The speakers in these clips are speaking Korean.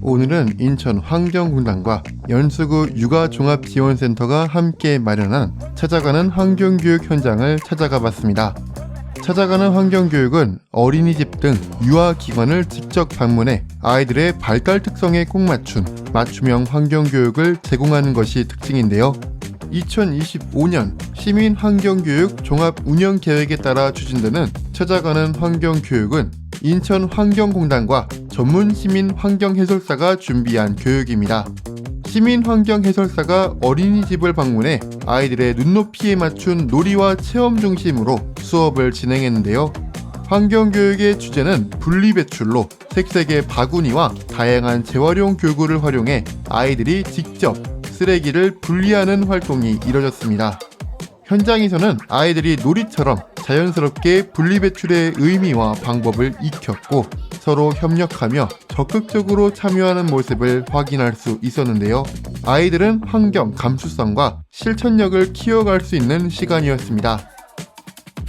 오늘은 인천 환경공단과 연수구 육아종합지원센터가 함께 마련한 찾아가는 환경교육 현장을 찾아가 봤습니다. 찾아가는 환경교육은 어린이집 등 유아기관을 직접 방문해 아이들의 발달 특성에 꼭 맞춘 맞춤형 환경교육을 제공하는 것이 특징인데요. 2025년 시민 환경교육 종합 운영 계획에 따라 추진되는 찾아가는 환경교육은 인천 환경공단과 전문 시민 환경 해설사가 준비한 교육입니다. 시민 환경 해설사가 어린이집을 방문해 아이들의 눈높이에 맞춘 놀이와 체험 중심으로 수업을 진행했는데요. 환경교육의 주제는 분리배출로 색색의 바구니와 다양한 재활용 교구를 활용해 아이들이 직접 쓰레기를 분리하는 활동이 이뤄졌습니다. 현장에서는 아이들이 놀이처럼 자연스럽게 분리배출의 의미와 방법을 익혔고 서로 협력하며 적극적으로 참여하는 모습을 확인할 수 있었는데요. 아이들은 환경 감수성과 실천력을 키워갈 수 있는 시간이었습니다.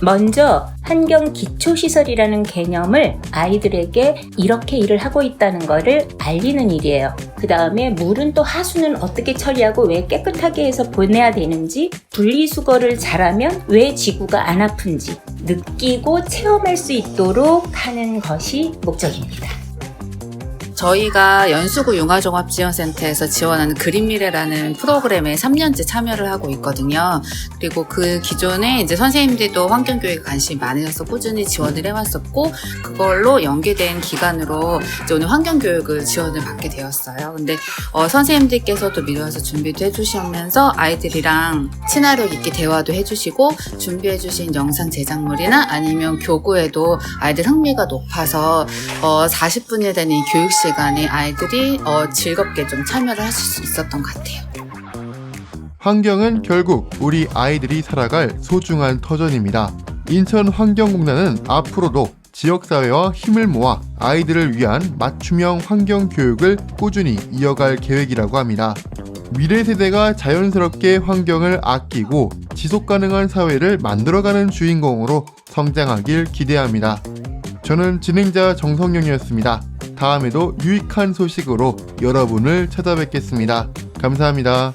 먼저 환경 기초시설이라는 개념을 아이들에게 이렇게 일을 하고 있다는 것을 알리는 일이에요. 그 다음에 물은 또 하수는 어떻게 처리하고 왜 깨끗하게 해서 보내야 되는지 분리수거를 잘하면 왜 지구가 안 아픈지 느끼고 체험할 수 있도록 하는 것이 목적입니다. 저희가 연수구 융화종합지원센터에서 지원하는 그린미래라는 프로그램에 3년째 참여를 하고 있거든요. 그리고 그 기존에 이제 선생님들도 환경교육에 관심이 많으셔서 꾸준히 지원을 해왔었고, 그걸로 연계된 기간으로 오늘 환경교육을 지원을 받게 되었어요. 근데 어, 선생님들께서도 미리 와서 준비도 해주시면서 아이들이랑 친화력 있게 대화도 해주시고, 준비해주신 영상 제작물이나 아니면 교구에도 아이들 흥미가 높아서 어, 40분이 되는 이 교육 시간에 아이들이 어, 즐겁게 좀 참여를 하실 수 있었던 것 같아요. 환경은 결국 우리 아이들이 살아갈 소중한 터전입니다. 인천 환경공단은 앞으로도 지역사회와 힘을 모아 아이들을 위한 맞춤형 환경 교육을 꾸준히 이어갈 계획이라고 합니다. 미래 세대가 자연스럽게 환경을 아끼고 지속 가능한 사회를 만들어가는 주인공으로 성장하길 기대합니다. 저는 진행자 정성영이었습니다. 다음에도 유익한 소식으로 여러분을 찾아뵙겠습니다. 감사합니다.